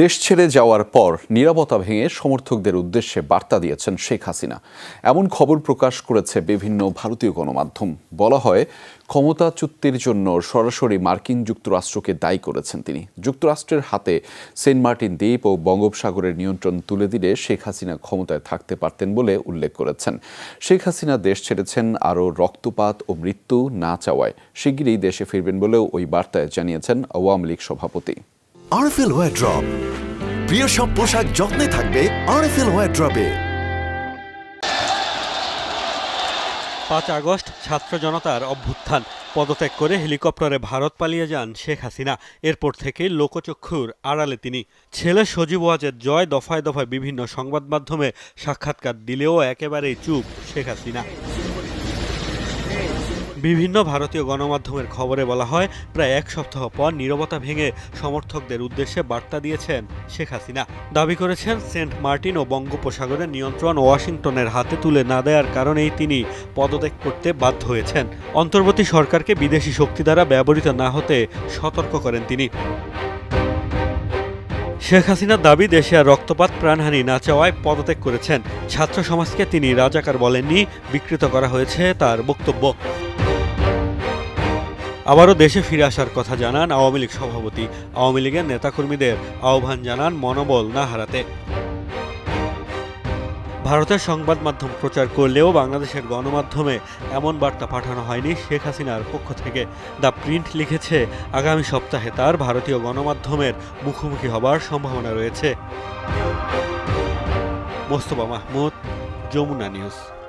দেশ ছেড়ে যাওয়ার পর নিরাপত্তা ভেঙে সমর্থকদের উদ্দেশ্যে বার্তা দিয়েছেন শেখ হাসিনা। এমন খবর প্রকাশ করেছে বিভিন্ন ভারতীয় গণমাধ্যম। বলা হয়, ক্ষমতাচ্যুতির জন্য সরাসরি মার্কিন যুক্তরাষ্ট্রকে দায়ী করেছেন তিনি। যুক্তরাষ্ট্রের হাতে সেন্ট মার্টিন দ্বীপ ও বঙ্গোপসাগরের নিয়ন্ত্রণ তুলে দিলে শেখ হাসিনা ক্ষমতায় থাকতে পারতেন বলে উল্লেখ করেছেন। শেখ হাসিনা দেশ ছেড়েছেন আরও রক্তপাত ও মৃত্যু না চাওয়ায়। শিগগিরই দেশে ফিরবেন বলেও ওই বার্তায় জানিয়েছেন আওয়ামী লীগ সভাপতি। আরএফএল ওয়ার ড্রপ প্রিয় সব পোশাক যত্নে থাকবে আরএফএল ওয়ার ড্রপে পাঁচ আগস্ট ছাত্র জনতার অভ্যুত্থান। পদত্যাগ করে হেলিকপ্টারে ভারত পালিয়ে যান শেখ হাসিনা। এরপর থেকে লোকচক্ষুর আড়ালে তিনি। ছেলে সজীব ওয়াজের জয় দফায় দফায় বিভিন্ন সংবাদ মাধ্যমে সাক্ষাৎকার দিলেও একেবারেই চুপ শেখ হাসিনা। বিভিন্ন ভারতীয় গণমাধ্যমের খবরে বলা হয়, প্রায় এক সপ্তাহ পর নীরবতা ভেঙে সমর্থকদের উদ্দেশ্যে বার্তা দিয়েছেন শেখ হাসিনা। দাবি করেছেন, সেন্ট মার্টিন ও বঙ্গোপসাগরের নিয়ন্ত্রণ ওয়াশিংটনের হাতে তুলে না দেওয়ার কারণেই তিনি পদত্যাগ করতে বাধ্য হয়েছেন। অন্তর্বর্তী সরকারকে বিদেশি শক্তি দ্বারা ব্যবহৃত না হতে সতর্ক করেন তিনি। শেখ হাসিনার দাবি, দেশে আর রক্তপাত প্রাণহানি না চাওয়ায় পদত্যাগ করেছেন। ছাত্র সমাজকে তিনি রাজাকার বলেননি, বিকৃত করা হয়েছে তার বক্তব্য। আবারও দেশে ফিরে আসার কথা জানান আওয়ামী লীগ সভাপতি। আওয়ামী লীগের নেতাকর্মীদের আহ্বান জানান মনোবল না হারাতে। ভারতের সংবাদ মাধ্যম প্রচার করলেও বাংলাদেশের গণমাধ্যমে এমন বার্তা পাঠানো হয়নি শেখ হাসিনার পক্ষ থেকে। দ্য প্রিন্ট লিখেছে, আগামী সপ্তাহে তার ভারতীয় গণমাধ্যমের মুখোমুখি হবার সম্ভাবনা রয়েছে। মোস্তফা মাহমুদ, যমুনা নিউজ।